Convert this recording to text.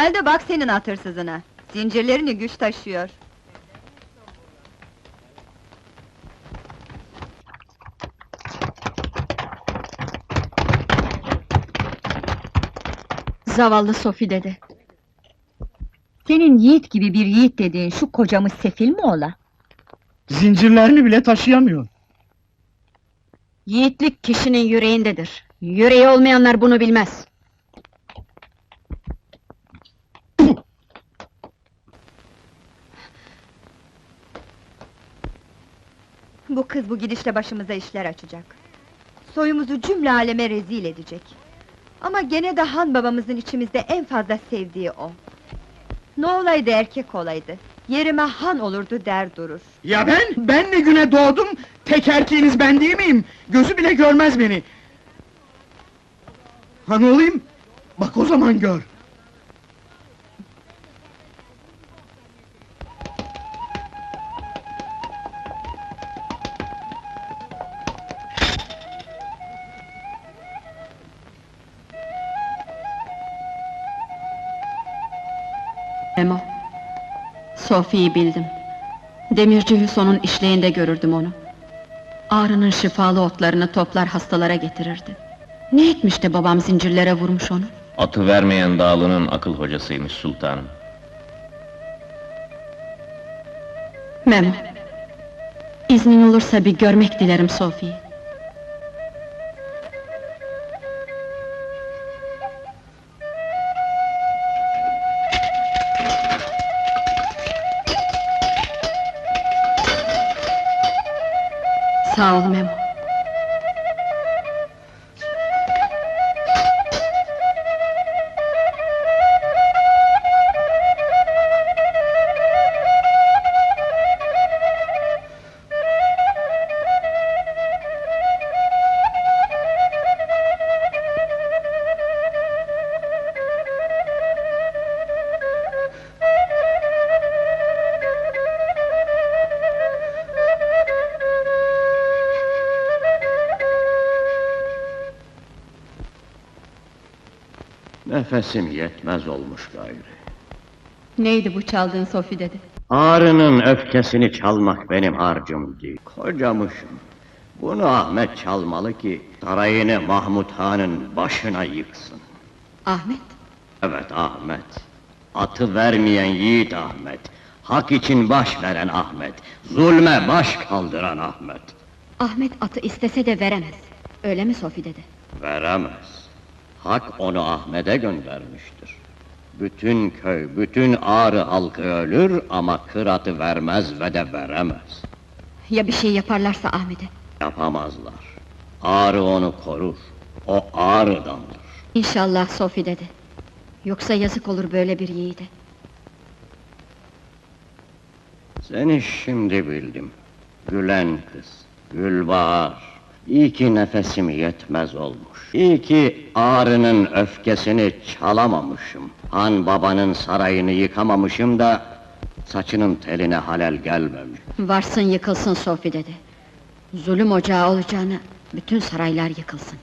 Gel de bak senin hatırsızına. Zincirlerini güç taşıyor. Zavallı Sofi dede. Senin yiğit gibi bir yiğit dediğin şu kocamız sefil mi ola? Zincirlerini bile taşıyamıyor. Yiğitlik kişinin yüreğindedir. Yüreği olmayanlar bunu bilmez. Bu kız bu gidişle başımıza işler açacak. Soyumuzu cümle aleme rezil edecek. Ama gene de han babamızın içimizde en fazla sevdiği o. Ne olaydı erkek olaydı. Yerime han olurdu der durur. Ya ben? Ben ne güne doğdum? Tek erkeğiniz ben değil miyim? Gözü bile görmez beni. Ha ne olayım? Bak o zaman gör. Memo. Sofi'yi bildim. Demirci Hüson'un işleğinde görürdüm onu. Ağrının şifalı otlarını toplar hastalara getirirdi. Ne etmiş de babam zincirlere vurmuş onu? Atı vermeyen dağlının akıl hocasıymış sultanım. Memo. İznin olursa bir görmek dilerim sorry what's the matter Nefesim yetmez olmuş gayrı. Neydi bu çaldığın Sofi dedi? Ağrının öfkesini çalmak benim harcım değil. Kocamışım. Bunu Ahmet çalmalı ki sarayını Mahmut Han'ın başına yıksın. Ahmet. Evet Ahmet. Atı vermeyen yiğit Ahmet. Hak için baş veren Ahmet. Zulme baş kaldıran Ahmet. Ahmet atı istese de veremez. Öyle mi Sofi dedi? Veremez. Hak onu Ahmet'e göndermiştir. Bütün köy, bütün ağrı halkı ölür ama kıratı vermez ve de veremez. Ya bir şey yaparlarsa Ahmet'e? Yapamazlar. Ağrı onu korur. O ağrıdandır. İnşallah Sofi dedi. Yoksa yazık olur böyle bir yiğide. Seni şimdi bildim. Gülen kız, Gülbahar. İyi ki nefesim yetmez olmuş. İyi ki ağrının öfkesini çalamamışım. Han babanın sarayını yıkamamışım da... ...saçının teline halel gelmemiş. Varsın yıkılsın Sofi dedi. Zulüm ocağı olacağını bütün saraylar yıkılsın.